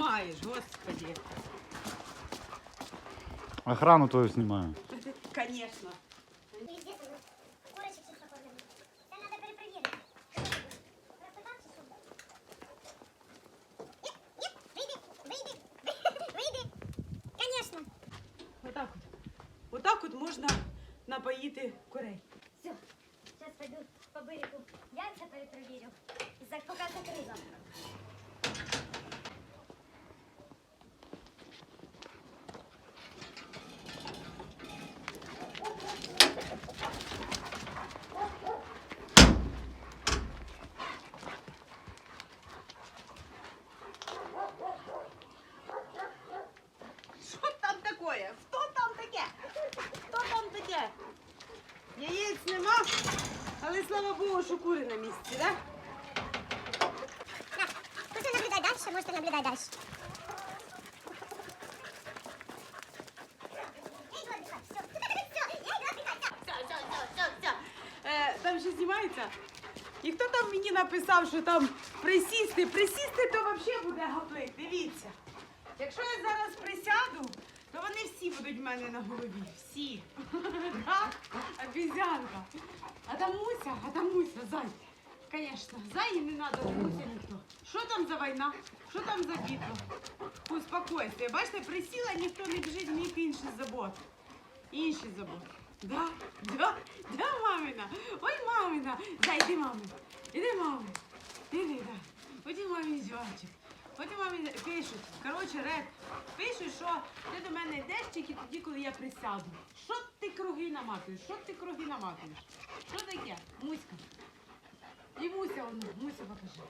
знімаєш, господи. Охрану твою знімаю. Конечно. Естественно, курочек чисто кормят. Это надо перепроверить. Красота чи що? Нет, нет, выйди, выйди, выйди. Конечно. Отак от. Отак от можна напоїти курей. Все, сейчас пойду по берегу яйца перепроверю. За пока Слава Богу, що кури на місці, да? На, наблюдать дальше, можете все, все. Е, там ще знімається. І хто там мені написав, що там присісти? Присісти то взагалі буде гаплик. Дивіться. Якщо я зараз присяду, то вони всі будуть в мене на голові. Всі. Обізянка. Муся, там зай. Конечно, зай не надо Муся ніхто. Що там за війна? Що там за битва? Успокойся. Бачите, присіла, ніхто не біжить, ніякі інші заботи. Інші заботи. Да, да, да, мамина. Ой, мамина. Зай, іди, мамина. Іди, мамина. Іди, да. Оді мамин зйомчик. Оді мамин пишуть. Коротше, Ред, пишуть, що ти до мене йдеш тільки тоді, коли я присяду. Що ти круги наматуєш? Що ти круги наматуєш? Що таке? Муська. І Муся воно, Муся покажи.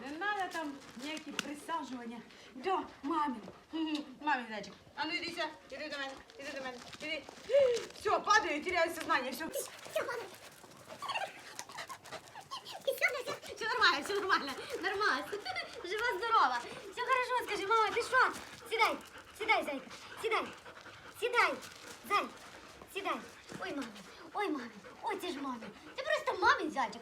Не треба там ніякі присаджування. Да, мамі. Мамі, зайчик. А ну сюди, іди до мене, іди до мене, іди. Все, падаю, теряю сознание, все. Все, мама. Все, все, все нормально, все нормально. Нормально. Жива, здорова. Все хорошо, скажи, мама, ты что? Сідай, сідай, зайка, сідай, сідай, зай, сідай. Ой, мамі, ой, мамі, ой, це ж мамі. Ти просто мамин зайчик.